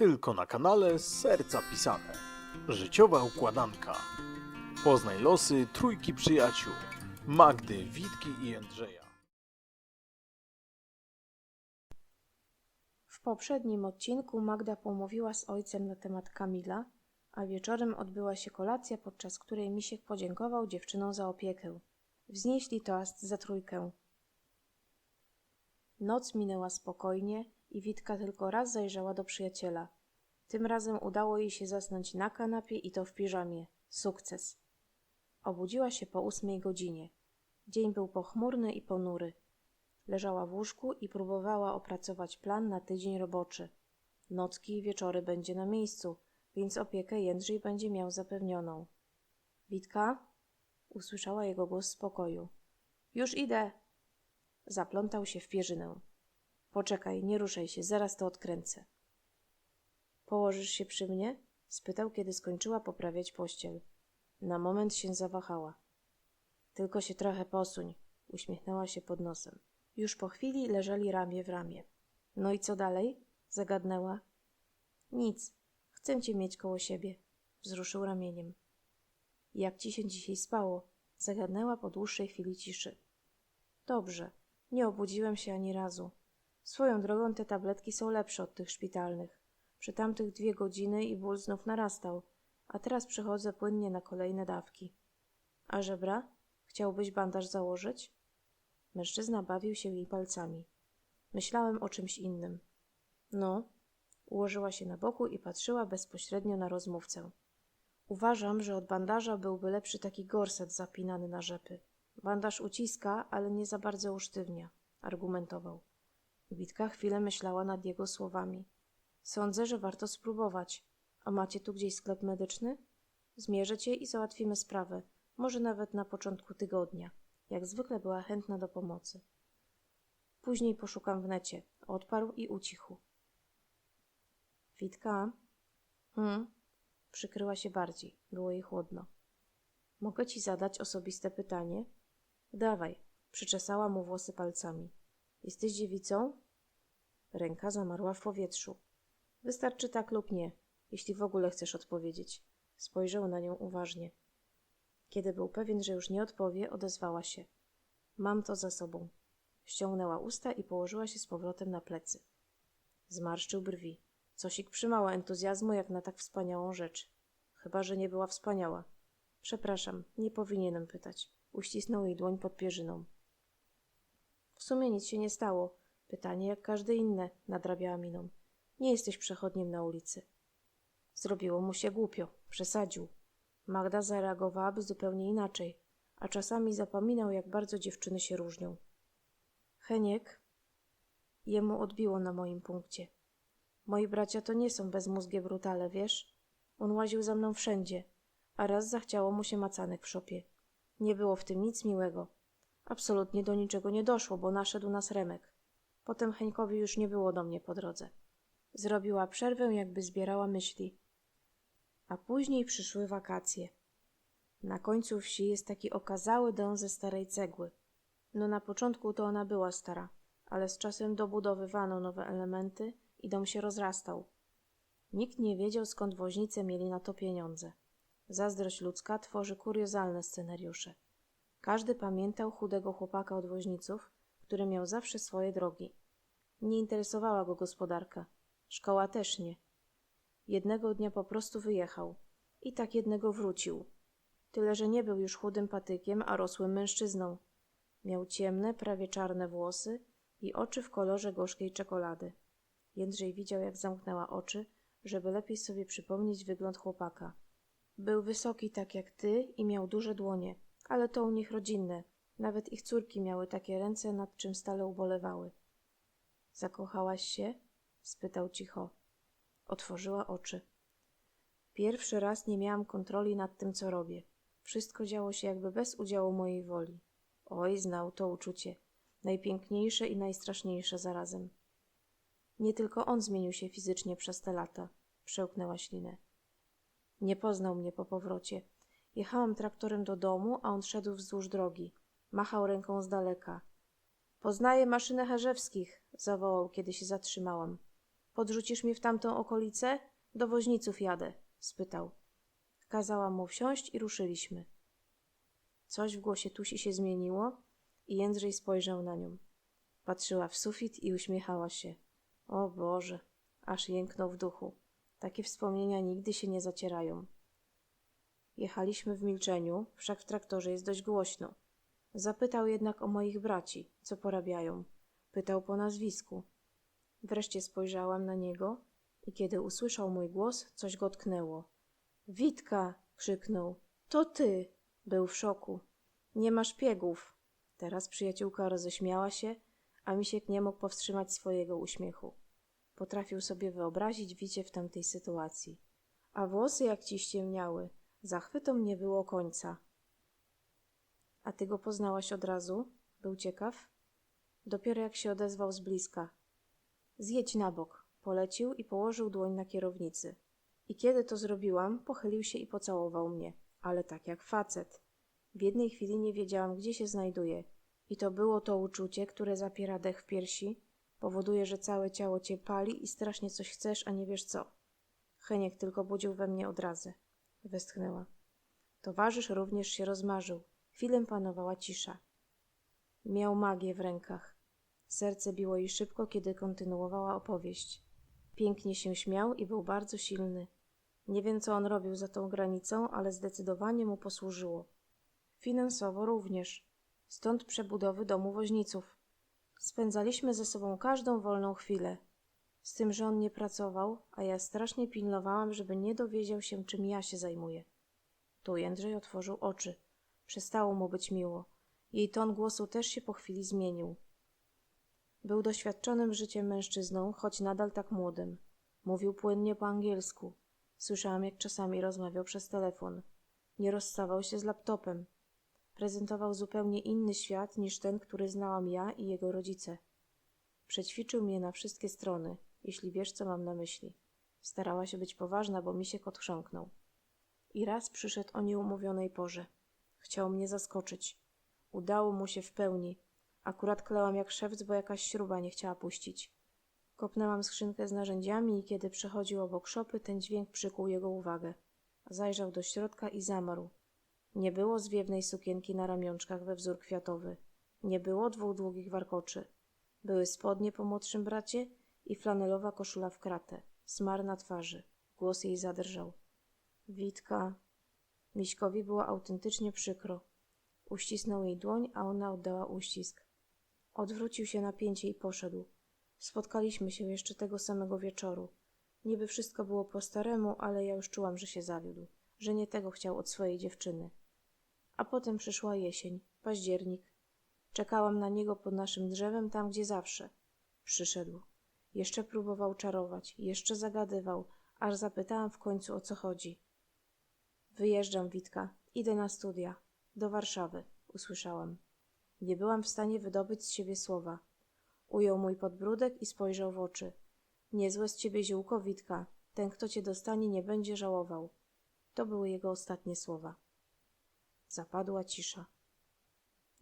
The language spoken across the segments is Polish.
Tylko na kanale serca pisane. Życiowa układanka. Poznaj losy trójki przyjaciół. Magdy, Witki i Andrzeja. W poprzednim odcinku Magda pomówiła z ojcem na temat Kamila, a wieczorem odbyła się kolacja, podczas której Misiek podziękował dziewczynom za opiekę. Wznieśli toast za trójkę. Noc minęła spokojnie i Witka tylko raz zajrzała do przyjaciela. Tym razem udało jej się zasnąć na kanapie i to w piżamie. Sukces. Obudziła się po ósmej godzinie. Dzień był pochmurny i ponury. Leżała w łóżku i próbowała opracować plan na tydzień roboczy. Nocki i wieczory będzie na miejscu, więc opiekę Jędrzej będzie miał zapewnioną. Witka? Usłyszała jego głos z pokoju. Już idę! Zaplątał się w pierzynę. Poczekaj, nie ruszaj się, zaraz to odkręcę. Położysz się przy mnie? spytał, kiedy skończyła poprawiać pościel. Na moment się zawahała. Tylko się trochę posuń, uśmiechnęła się pod nosem. Już po chwili leżeli ramię w ramię. No i co dalej? zagadnęła. Nic. Chcę cię mieć koło siebie. Wzruszył ramieniem. Jak ci się dzisiaj spało? zagadnęła po dłuższej chwili ciszy. Dobrze. Nie obudziłem się ani razu. Swoją drogą te tabletki są lepsze od tych szpitalnych. Przy tamtych dwie godziny i ból znów narastał, a teraz przechodzę płynnie na kolejne dawki. A żebra? Chciałbyś bandaż założyć? Mężczyzna bawił się jej palcami. Myślałem o czymś innym. No, ułożyła się na boku i patrzyła bezpośrednio na rozmówcę. Uważam, że od bandaża byłby lepszy taki gorset zapinany na rzepy. Bandaż uciska, ale nie za bardzo usztywnia, argumentował. Witka chwilę myślała nad jego słowami. Sądzę, że warto spróbować. A macie tu gdzieś sklep medyczny? Zmierzę cię i załatwimy sprawę. Może nawet na początku tygodnia. Jak zwykle była chętna do pomocy. Później poszukam w necie. Odparł i ucichł. Witka? Hmm? Przykryła się bardziej. Było jej chłodno. Mogę ci zadać osobiste pytanie? Dawaj. Przyczesała mu włosy palcami. Jesteś dziewicą? Ręka zamarła w powietrzu. Wystarczy tak lub nie, jeśli w ogóle chcesz odpowiedzieć. Spojrzał na nią uważnie. Kiedy był pewien, że już nie odpowie, odezwała się. Mam to za sobą. Ściągnęła usta i położyła się z powrotem na plecy. Zmarszczył brwi. Cosik przymała entuzjazmu jak na tak wspaniałą rzecz. Chyba, że nie była wspaniała. Przepraszam, nie powinienem pytać. Uścisnął jej dłoń pod pierzyną. W sumie nic się nie stało. Pytanie jak każde inne, nadrabiała miną. Nie jesteś przechodniem na ulicy. Zrobiło mu się głupio. Przesadził. Magda zareagowałaby zupełnie inaczej, a czasami zapominał, jak bardzo dziewczyny się różnią. Heniek jemu odbiło na moim punkcie. Moi bracia to nie są bezmózgie brutale, wiesz? On łaził za mną wszędzie, a raz zachciało mu się macanek w szopie. Nie było w tym nic miłego. Absolutnie do niczego nie doszło, bo naszedł nas Remek. Potem Heńkowi już nie było do mnie po drodze. Zrobiła przerwę, jakby zbierała myśli. A później przyszły wakacje. Na końcu wsi jest taki okazały dom ze starej cegły. No na początku to ona była stara, ale z czasem dobudowywano nowe elementy i dom się rozrastał. Nikt nie wiedział, skąd woźnice mieli na to pieniądze. Zazdrość ludzka tworzy kuriozalne scenariusze. Każdy pamiętał chudego chłopaka od woźniców, który miał zawsze swoje drogi. Nie interesowała go gospodarka. Szkoła też nie. Jednego dnia po prostu wyjechał. I tak jednego wrócił. Tyle, że nie był już chudym patykiem, a rosłym mężczyzną. Miał ciemne, prawie czarne włosy i oczy w kolorze gorzkiej czekolady. Jędrzej widział, jak zamknęła oczy, żeby lepiej sobie przypomnieć wygląd chłopaka. Był wysoki tak jak ty i miał duże dłonie, ale to u nich rodzinne. Nawet ich córki miały takie ręce, nad czym stale ubolewały. Zakochałaś się? spytał cicho. Otworzyła oczy. Pierwszy raz nie miałam kontroli nad tym, co robię. Wszystko działo się jakby bez udziału mojej woli. Oj, znał to uczucie. Najpiękniejsze i najstraszniejsze zarazem. Nie tylko on zmienił się fizycznie przez te lata. Przełknęła ślinę. Nie poznał mnie po powrocie. Jechałam traktorem do domu, a on szedł wzdłuż drogi. Machał ręką z daleka. Poznaję maszynę Herzewskich, zawołał, kiedy się zatrzymałam. Podrzucisz mnie w tamtą okolicę? Do woźniców jadę, spytał. Kazałam mu wsiąść i ruszyliśmy. Coś w głosie Tusi się zmieniło i Jędrzej spojrzał na nią. Patrzyła w sufit i uśmiechała się. O Boże, aż jęknął w duchu. Takie wspomnienia nigdy się nie zacierają. Jechaliśmy w milczeniu, wszak w traktorze jest dość głośno. Zapytał jednak o moich braci, co porabiają. Pytał po nazwisku. Wreszcie spojrzałam na niego i kiedy usłyszał mój głos, coś go tknęło. Witka! krzyknął. To ty! Był w szoku. Nie masz piegów. Teraz przyjaciółka roześmiała się, a Misiek nie mógł powstrzymać swojego uśmiechu. Potrafił sobie wyobrazić Wicie w tamtej sytuacji. A włosy jak ci ściemniały. Zachwytom nie było końca. A ty go poznałaś od razu? Był ciekaw. Dopiero jak się odezwał z bliska. Zjedź na bok. Polecił i położył dłoń na kierownicy. I kiedy to zrobiłam, pochylił się i pocałował mnie, ale tak jak facet. W jednej chwili nie wiedziałam, gdzie się znajduję. I to było to uczucie, które zapiera dech w piersi, powoduje, że całe ciało cię pali i strasznie coś chcesz, a nie wiesz co. Heniek tylko budził we mnie odrazy. Westchnęła. Towarzysz również się rozmarzył. Chwilę panowała cisza. Miał magię w rękach. Serce biło jej szybko, kiedy kontynuowała opowieść. Pięknie się śmiał i był bardzo silny. Nie wiem, co on robił za tą granicą, ale zdecydowanie mu posłużyło. Finansowo również. Stąd przebudowy domu woźniców. Spędzaliśmy ze sobą każdą wolną chwilę. Z tym, że on nie pracował, a ja strasznie pilnowałam, żeby nie dowiedział się, czym ja się zajmuję. Tu Jędrzej otworzył oczy. Przestało mu być miło. Jej ton głosu też się po chwili zmienił. Był doświadczonym życiem mężczyzną, choć nadal tak młodym. Mówił płynnie po angielsku. Słyszałam, jak czasami rozmawiał przez telefon. Nie rozstawał się z laptopem. Prezentował zupełnie inny świat niż ten, który znałam ja i jego rodzice. Przećwiczył mnie na wszystkie strony, jeśli wiesz, co mam na myśli. Starała się być poważna, bo Misiek odchrząknął. I raz przyszedł o nieumówionej porze. Chciał mnie zaskoczyć. Udało mu się w pełni. Akurat klełam jak szewc, bo jakaś śruba nie chciała puścić. Kopnęłam skrzynkę z narzędziami i kiedy przechodził obok szopy, ten dźwięk przykuł jego uwagę. Zajrzał do środka i zamarł. Nie było zwiewnej sukienki na ramionczkach we wzór kwiatowy. Nie było dwóch długich warkoczy. Były spodnie po młodszym bracie i flanelowa koszula w kratę. Smar na twarzy. Głos jej zadrżał. Witka. Miśkowi było autentycznie przykro. Uścisnął jej dłoń, a ona oddała uścisk. Odwrócił się na pięcie i poszedł. Spotkaliśmy się jeszcze tego samego wieczoru. Niby wszystko było po staremu, ale ja już czułam, że się zawiódł, że nie tego chciał od swojej dziewczyny. A potem przyszła jesień, październik. Czekałam na niego pod naszym drzewem, tam gdzie zawsze. Przyszedł. Jeszcze próbował czarować, jeszcze zagadywał, aż zapytałam w końcu o co chodzi. Wyjeżdżam, Witka. Idę na studia. Do Warszawy, usłyszałam. Nie byłam w stanie wydobyć z siebie słowa. Ujął mój podbródek i spojrzał w oczy. Niezłe z ciebie ziółko, Witka. Ten, kto cię dostanie, nie będzie żałował. To były jego ostatnie słowa. Zapadła cisza.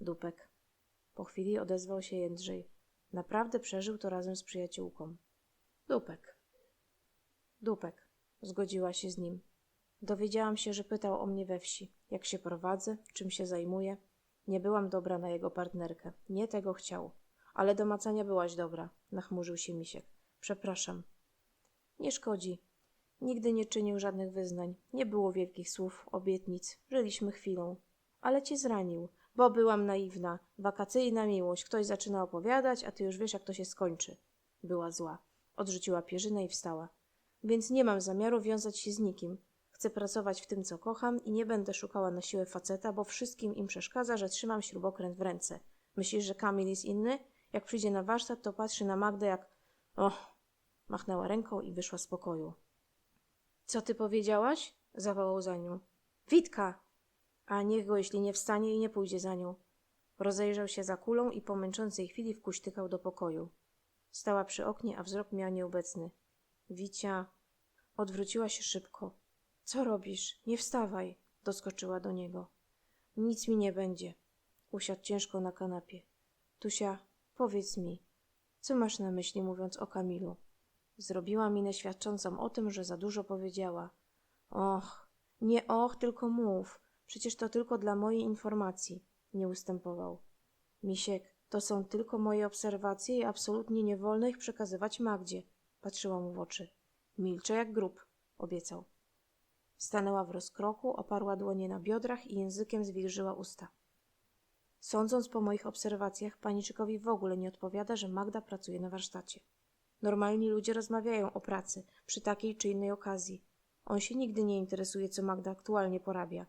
Dupek. Po chwili odezwał się Jędrzej. Naprawdę przeżył to razem z przyjaciółką. Dupek. Dupek. Zgodziła się z nim. Dowiedziałam się, że pytał o mnie we wsi, jak się prowadzę, czym się zajmuję. Nie byłam dobra na jego partnerkę. Nie tego chciał. Ale do macania byłaś dobra, nachmurzył się Misiek. Przepraszam. Nie szkodzi. Nigdy nie czynił żadnych wyznań. Nie było wielkich słów, obietnic. Żyliśmy chwilą. Ale cię zranił, bo byłam naiwna. Wakacyjna miłość. Ktoś zaczyna opowiadać, a ty już wiesz, jak to się skończy. Była zła. Odrzuciła pierzynę i wstała. Więc nie mam zamiaru wiązać się z nikim. Chcę pracować w tym, co kocham i nie będę szukała na siłę faceta, bo wszystkim im przeszkadza, że trzymam śrubokręt w ręce. Myślisz, że Kamil jest inny? Jak przyjdzie na warsztat, to patrzy na Magdę jak... Och! Machnęła ręką i wyszła z pokoju. Co ty powiedziałaś? Zawołał za nią. Witka! A niech go, jeśli nie wstanie i nie pójdzie za nią. Rozejrzał się za kulą i po męczącej chwili wkuśtykał do pokoju. Stała przy oknie, a wzrok miała nieobecny. Wicia... Odwróciła się szybko. Co robisz? Nie wstawaj! Doskoczyła do niego. Nic mi nie będzie. Usiadł ciężko na kanapie. Tusia, powiedz mi, co masz na myśli mówiąc o Kamilu? Zrobiła minę świadczącą o tym, że za dużo powiedziała. Och, nie och, tylko mów. Przecież to tylko dla mojej informacji. Nie ustępował. Misiek, to są tylko moje obserwacje i absolutnie nie wolno ich przekazywać Magdzie. Patrzyła mu w oczy. Milczę jak grób, obiecał. Stanęła w rozkroku, oparła dłonie na biodrach i językiem zwilżyła usta. Sądząc po moich obserwacjach, paniczykowi w ogóle nie odpowiada, że Magda pracuje na warsztacie. Normalni ludzie rozmawiają o pracy przy takiej czy innej okazji. On się nigdy nie interesuje, co Magda aktualnie porabia.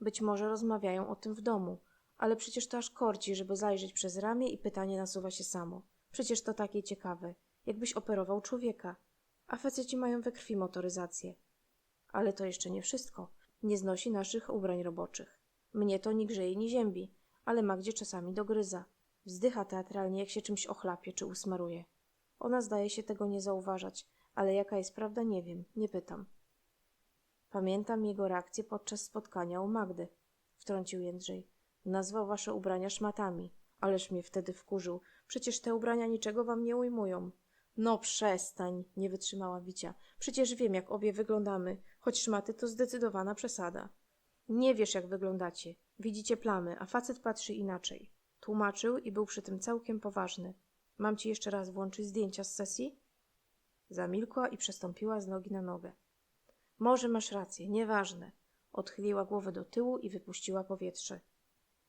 Być może rozmawiają o tym w domu, ale przecież to aż korci, żeby zajrzeć przez ramię i pytanie nasuwa się samo. Przecież to takie ciekawe, jakbyś operował człowieka. A faceci mają we krwi motoryzację. Ale to jeszcze nie wszystko. Nie znosi naszych ubrań roboczych. Mnie to nie grzeje, nie ziębi, ale Magdzie czasami dogryza. Wzdycha teatralnie, jak się czymś ochlapie czy usmaruje. Ona zdaje się tego nie zauważać, ale jaka jest prawda, nie wiem, nie pytam. Pamiętam jego reakcję podczas spotkania u Magdy, wtrącił Jędrzej. Nazwał wasze ubrania szmatami, ależ mnie wtedy wkurzył. Przecież te ubrania niczego wam nie ujmują. No przestań, nie wytrzymała Wicia. Przecież wiem, jak obie wyglądamy, choć szmaty to zdecydowana przesada. Nie wiesz, jak wyglądacie. Widzicie plamy, a facet patrzy inaczej. Tłumaczył i był przy tym całkiem poważny. Mam ci jeszcze raz włączyć zdjęcia z sesji? Zamilkła i przestąpiła z nogi na nogę. Może masz rację, nieważne. Odchyliła głowę do tyłu i wypuściła powietrze.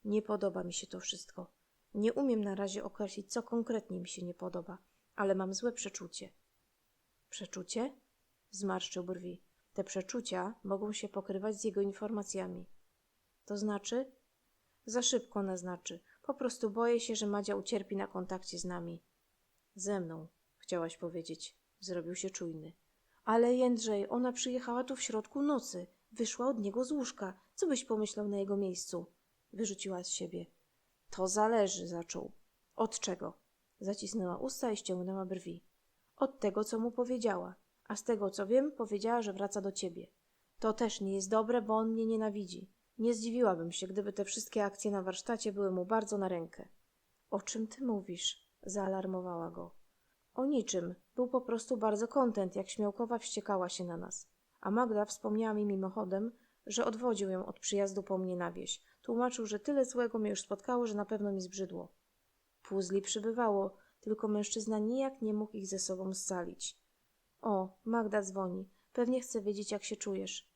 Nie podoba mi się to wszystko. Nie umiem na razie określić, co konkretnie mi się nie podoba, ale mam złe przeczucie. Przeczucie? Zmarszczył brwi. Te przeczucia mogą się pokrywać z jego informacjami. To znaczy? Za szybko naznaczy. Po prostu boję się, że Madzia ucierpi na kontakcie z nami. Ze mną, chciałaś powiedzieć. Zrobił się czujny. Ale Jędrzej, ona przyjechała tu w środku nocy. Wyszła od niego z łóżka. Co byś pomyślał na jego miejscu? Wyrzuciła z siebie. To zależy, zaczął. Od czego? Zacisnęła usta i ściągnęła brwi. Od tego, co mu powiedziała. A z tego, co wiem, powiedziała, że wraca do ciebie. To też nie jest dobre, bo on mnie nienawidzi. Nie zdziwiłabym się, gdyby te wszystkie akcje na warsztacie były mu bardzo na rękę. O czym ty mówisz? Zaalarmowała go. O niczym. Był po prostu bardzo kontent, jak śmiałkowa wściekała się na nas. A Magda wspomniała mi mimochodem, że odwodził ją od przyjazdu po mnie na wieś. Tłumaczył, że tyle złego mnie już spotkało, że na pewno mi zbrzydło. Puzli przybywało, tylko mężczyzna nijak nie mógł ich ze sobą scalić. O, Magda dzwoni. Pewnie chce wiedzieć, jak się czujesz.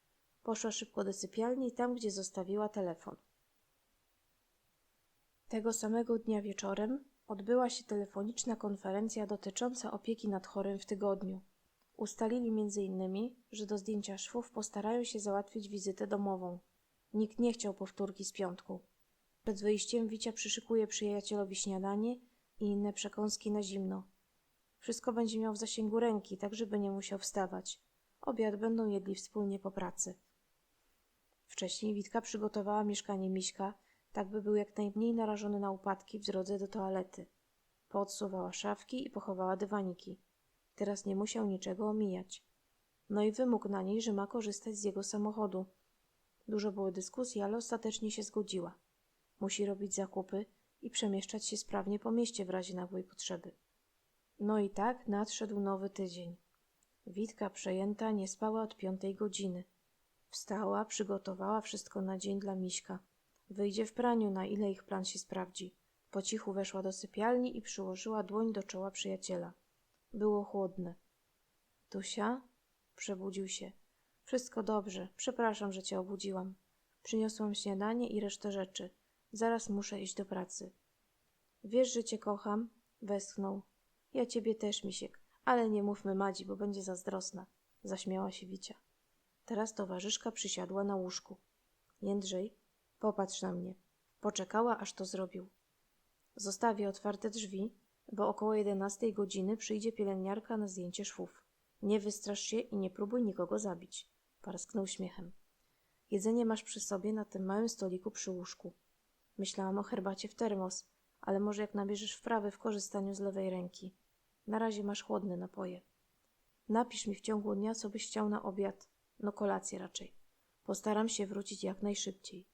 Poszła szybko do sypialni, tam gdzie zostawiła telefon. Tego samego dnia wieczorem odbyła się telefoniczna konferencja dotycząca opieki nad chorym w tygodniu. Ustalili innymi, że do zdjęcia szwów postarają się załatwić wizytę domową. Nikt nie chciał powtórki z piątku. Przed wyjściem Wicia przyszykuje przyjacielowi śniadanie i inne przekąski na zimno. Wszystko będzie miał w zasięgu ręki, tak żeby nie musiał wstawać. Obiad będą jedli wspólnie po pracy. Wcześniej Witka przygotowała mieszkanie Miśka, tak by był jak najmniej narażony na upadki w drodze do toalety. Poodsuwała szafki i pochowała dywaniki. Teraz nie musiał niczego omijać. No i wymógł na niej, że ma korzystać z jego samochodu. Dużo było dyskusji, ale ostatecznie się zgodziła. Musi robić zakupy i przemieszczać się sprawnie po mieście w razie nagłej potrzeby. No i tak nadszedł nowy tydzień. Witka przejęta nie spała od piątej godziny. Wstała, przygotowała wszystko na dzień dla Miśka. Wyjdzie w praniu, na ile ich plan się sprawdzi. Po cichu weszła do sypialni i przyłożyła dłoń do czoła przyjaciela. Było chłodne. Tusia? Przebudził się. Wszystko dobrze. Przepraszam, że cię obudziłam. Przyniosłam śniadanie i resztę rzeczy. Zaraz muszę iść do pracy. Wiesz, że cię kocham? Westchnął. Ja ciebie też, misiek. Ale nie mówmy Madzi, bo będzie zazdrosna. Zaśmiała się Wicia. Teraz towarzyszka przysiadła na łóżku. Jędrzej, popatrz na mnie. Poczekała, aż to zrobił. Zostawię otwarte drzwi, bo około jedenastej godziny przyjdzie pielęgniarka na zdjęcie szwów. Nie wystrasz się i nie próbuj nikogo zabić. Parsknął śmiechem. Jedzenie masz przy sobie na tym małym stoliku przy łóżku. Myślałam o herbacie w termos, ale może jak nabierzesz wprawy w korzystaniu z lewej ręki. Na razie masz chłodne napoje. Napisz mi w ciągu dnia, co byś chciał na obiad. No kolację raczej. Postaram się wrócić jak najszybciej.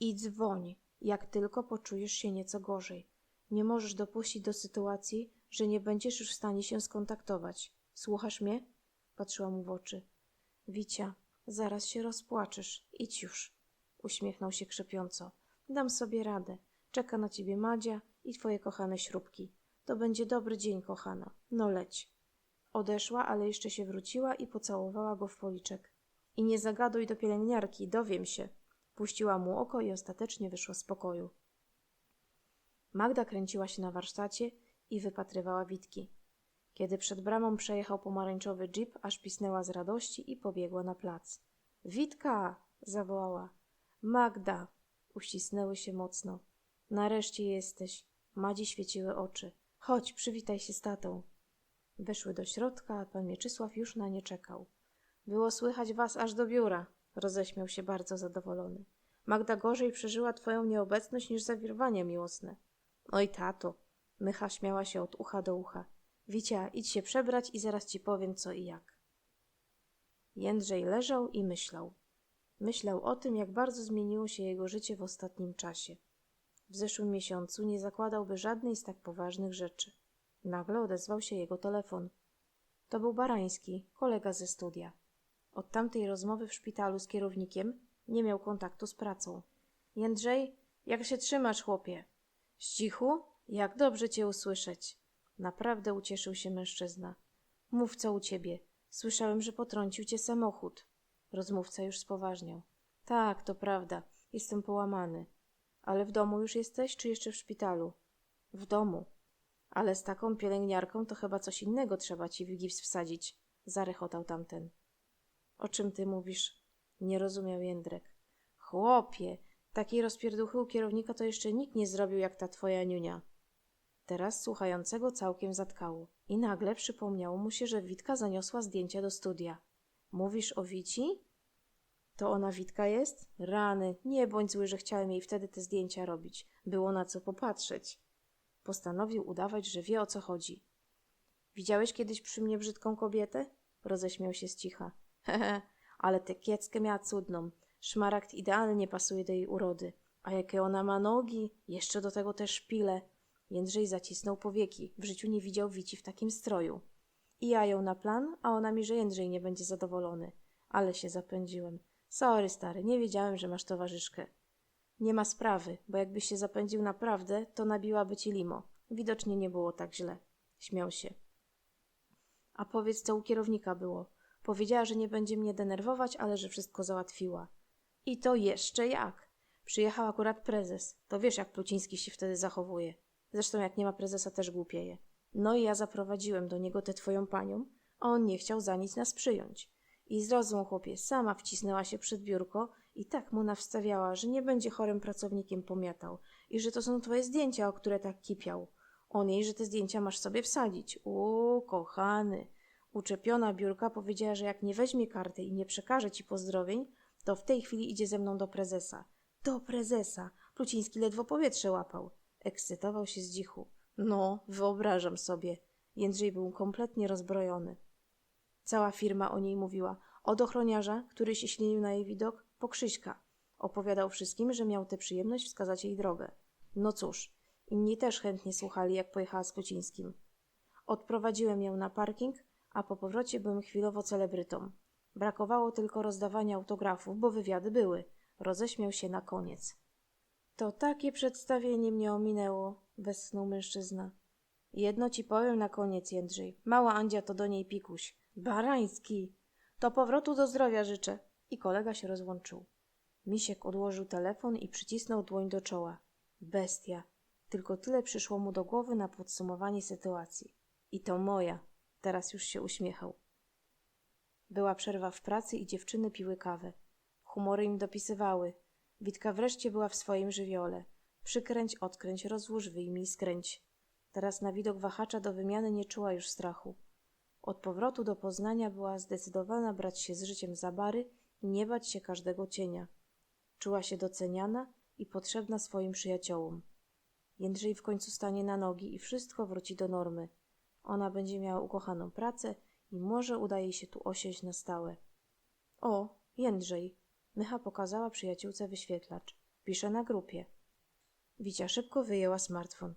I dzwoń, jak tylko poczujesz się nieco gorzej. Nie możesz dopuścić do sytuacji, że nie będziesz już w stanie się skontaktować. Słuchasz mnie? Patrzyła mu w oczy. Wicia, zaraz się rozpłaczesz. Idź już. Uśmiechnął się krzepiąco. Dam sobie radę. Czeka na ciebie Madzia i twoje kochane śrubki. To będzie dobry dzień, kochana. No leć. Odeszła, ale jeszcze się wróciła i pocałowała go w policzek. I nie zagaduj do pielęgniarki, dowiem się. Puściła mu oko i ostatecznie wyszła z pokoju. Magda kręciła się na warsztacie i wypatrywała Witki. Kiedy przed bramą przejechał pomarańczowy jeep, aż pisnęła z radości i pobiegła na plac. Witka! zawołała. Magda! Uścisnęły się mocno. Nareszcie jesteś. Madzi świeciły oczy. Chodź, przywitaj się z tatą. Weszły do środka, a pan Mieczysław już na nie czekał. Było słychać was aż do biura, roześmiał się bardzo zadowolony. Magda gorzej przeżyła twoją nieobecność niż zawirwanie miłosne. Oj, tato, Mycha śmiała się od ucha do ucha. Wicia, idź się przebrać i zaraz ci powiem co i jak. Jędrzej leżał i myślał. Myślał o tym, jak bardzo zmieniło się jego życie w ostatnim czasie. W zeszłym miesiącu nie zakładałby żadnej z tak poważnych rzeczy. Nagle odezwał się jego telefon. To był Barański, kolega ze studia. Od tamtej rozmowy w szpitalu z kierownikiem nie miał kontaktu z pracą. Jędrzej, jak się trzymasz, chłopie? Ścichu? Jak dobrze cię usłyszeć. Naprawdę ucieszył się mężczyzna. Mów co u ciebie. Słyszałem, że potrącił cię samochód. Rozmówca już spoważniał. Tak, to prawda. Jestem połamany. Ale w domu już jesteś, czy jeszcze w szpitalu? W domu. Ale z taką pielęgniarką to chyba coś innego trzeba ci w gips wsadzić. Zarechotał tamten. O czym ty mówisz? Nie rozumiał Jędrek. Chłopie, takiej rozpierduchy u kierownika to jeszcze nikt nie zrobił jak ta twoja niunia. Teraz słuchającego całkiem zatkało i nagle przypomniało mu się, że Witka zaniosła zdjęcia do studia. Mówisz o Wici? To ona Witka jest? Rany, nie bądź zły, że chciałem jej wtedy te zdjęcia robić. Było na co popatrzeć. Postanowił udawać, że wie o co chodzi. Widziałeś kiedyś przy mnie brzydką kobietę? Roześmiał się z cicha. Hehe, ale tę kieckę miała cudną. Szmaragd idealnie pasuje do jej urody. A jakie ona ma nogi, jeszcze do tego te szpile. Jędrzej zacisnął powieki. W życiu nie widział Wici w takim stroju. I ja ją na plan, a ona mi, że Jędrzej nie będzie zadowolony. Ale się zapędziłem. Sorry, stary, nie wiedziałem, że masz towarzyszkę. Nie ma sprawy, bo jakbyś się zapędził naprawdę, to nabiłaby ci limo. Widocznie nie było tak źle. Śmiał się. A powiedz, co u kierownika było. Powiedziała, że nie będzie mnie denerwować, ale że wszystko załatwiła. I to jeszcze jak? Przyjechał akurat prezes. To wiesz, jak Pluciński się wtedy zachowuje. Zresztą jak nie ma prezesa, też głupieje. No i ja zaprowadziłem do niego tę twoją panią, a on nie chciał za nic nas przyjąć. I zrozum, chłopie, sama wcisnęła się przed biurko i tak mu nawstawiała, że nie będzie chorym pracownikiem pomiatał i że to są twoje zdjęcia, o które tak kipiał. On jej, że te zdjęcia masz sobie wsadzić. U, kochany. Uczepiona biurka powiedziała, że jak nie weźmie karty i nie przekaże ci pozdrowień, to w tej chwili idzie ze mną do prezesa. Do prezesa! Pluciński ledwo powietrze łapał. Ekscytował się z dzichu. No, wyobrażam sobie. Jędrzej był kompletnie rozbrojony. Cała firma o niej mówiła. Od ochroniarza, który się ślinił na jej widok, po Krzyśka. Opowiadał wszystkim, że miał tę przyjemność wskazać jej drogę. No cóż, inni też chętnie słuchali, jak pojechała z Plucińskim. Odprowadziłem ją na parking, a po powrocie byłem chwilowo celebrytą. Brakowało tylko rozdawania autografów, bo wywiady były. Roześmiał się na koniec. To takie przedstawienie mnie ominęło, westchnął mężczyzna. Jedno ci powiem na koniec, Jędrzej. Mała Andzia to do niej pikuś. Barański! To powrotu do zdrowia życzę. I kolega się rozłączył. Misiek odłożył telefon i przycisnął dłoń do czoła. Bestia. Tylko tyle przyszło mu do głowy na podsumowanie sytuacji. I to moja. Teraz już się uśmiechał. Była przerwa w pracy i dziewczyny piły kawę. Humory im dopisywały. Witka wreszcie była w swoim żywiole. Przykręć, odkręć, rozłóż, wyjmij, skręć. Teraz na widok wahacza do wymiany nie czuła już strachu. Od powrotu do Poznania była zdecydowana brać się z życiem za bary i nie bać się każdego cienia. Czuła się doceniana i potrzebna swoim przyjaciołom. Jędrzej w końcu stanie na nogi i wszystko wróci do normy. Ona będzie miała ukochaną pracę i może uda jej się tu osiąść na stałe. O, Jędrzej! Mycha pokazała przyjaciółce wyświetlacz. Pisze na grupie. Wicia szybko wyjęła smartfon.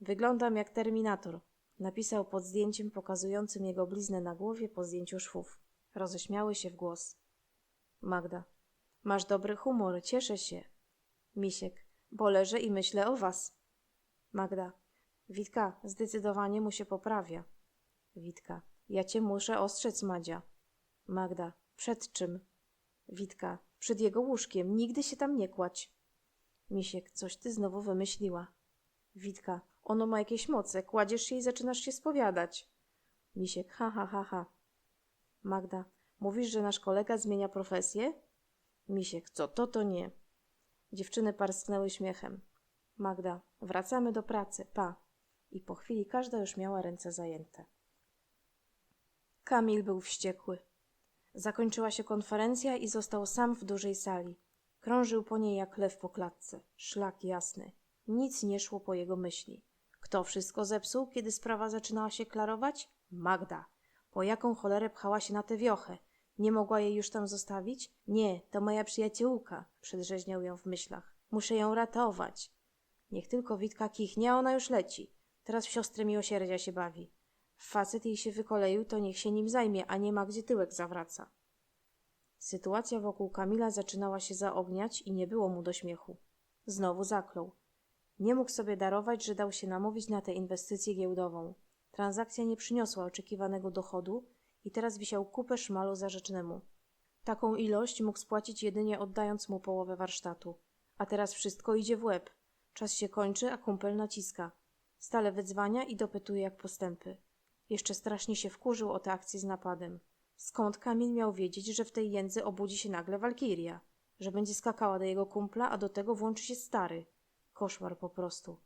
Wyglądam jak terminator. Napisał pod zdjęciem pokazującym jego bliznę na głowie po zdjęciu szwów. Roześmiały się w głos. Magda. Masz dobry humor, cieszę się. Misiek. Bo leżę i myślę o was. Magda. Witka, zdecydowanie mu się poprawia. Witka. Ja cię muszę ostrzec, Madzia. Magda. Przed czym? Witka. Przed jego łóżkiem. Nigdy się tam nie kładź. Misiek. Coś ty znowu wymyśliła. Witka. Ono ma jakieś moce. Kładziesz się i zaczynasz się spowiadać. Misiek. Ha, ha, ha, ha. Magda. Mówisz, że nasz kolega zmienia profesję? Misiek. Co to, to nie. Dziewczyny parsknęły śmiechem. Magda. Wracamy do pracy. Pa. I po chwili każda już miała ręce zajęte. Kamil był wściekły. Zakończyła się konferencja i został sam w dużej sali. Krążył po niej jak lew po klatce. Szlak jasny. Nic nie szło po jego myśli. Kto wszystko zepsuł, kiedy sprawa zaczynała się klarować? Magda. Po jaką cholerę pchała się na tę wiochę? Nie mogła jej już tam zostawić? Nie, to moja przyjaciółka, przedrzeźniał ją w myślach. Muszę ją ratować. Niech tylko Witka kichnie, a ona już leci. Teraz w siostrę miłosierdzia się bawi. Facet jej się wykoleił, to niech się nim zajmie, a nie ma gdzie tyłek zawraca. Sytuacja wokół Kamila zaczynała się zaogniać i nie było mu do śmiechu. Znowu zaklął. Nie mógł sobie darować, że dał się namówić na tę inwestycję giełdową. Transakcja nie przyniosła oczekiwanego dochodu i teraz wisiał kupę szmalu zarzecznemu. Taką ilość mógł spłacić jedynie oddając mu połowę warsztatu. A teraz wszystko idzie w łeb. Czas się kończy, a kumpel naciska. Stale wydzwania i dopytuje jak postępy. Jeszcze strasznie się wkurzył o tę akcję z napadem. Skąd Kamil miał wiedzieć, że w tej jędzy obudzi się nagle Walkiria? Że będzie skakała do jego kumpla, a do tego włączy się stary. Koszmar po prostu.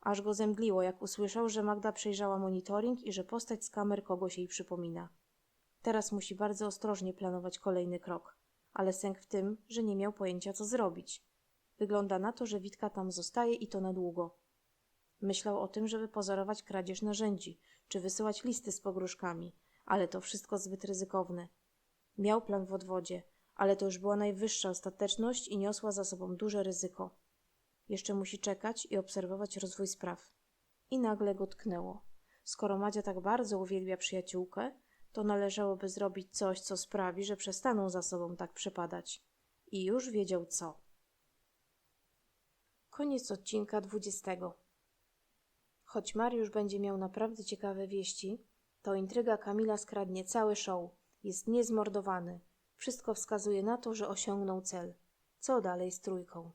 Aż go zemdliło, jak usłyszał, że Magda przejrzała monitoring i że postać z kamer kogoś jej przypomina. Teraz musi bardzo ostrożnie planować kolejny krok, ale sęk w tym, że nie miał pojęcia, co zrobić. Wygląda na to, że Witka tam zostaje i to na długo. Myślał o tym, żeby pozorować kradzież narzędzi, czy wysyłać listy z pogróżkami, ale to wszystko zbyt ryzykowne. Miał plan w odwodzie, ale to już była najwyższa ostateczność i niosła za sobą duże ryzyko. Jeszcze musi czekać i obserwować rozwój spraw. I nagle go tknęło. Skoro Madzia tak bardzo uwielbia przyjaciółkę, to należałoby zrobić coś, co sprawi, że przestaną za sobą tak przepadać. I już wiedział co. Koniec odcinka 20. Choć Mariusz będzie miał naprawdę ciekawe wieści, to intryga Kamila skradnie cały show. Jest niezmordowany. Wszystko wskazuje na to, że osiągnął cel. Co dalej z trójką?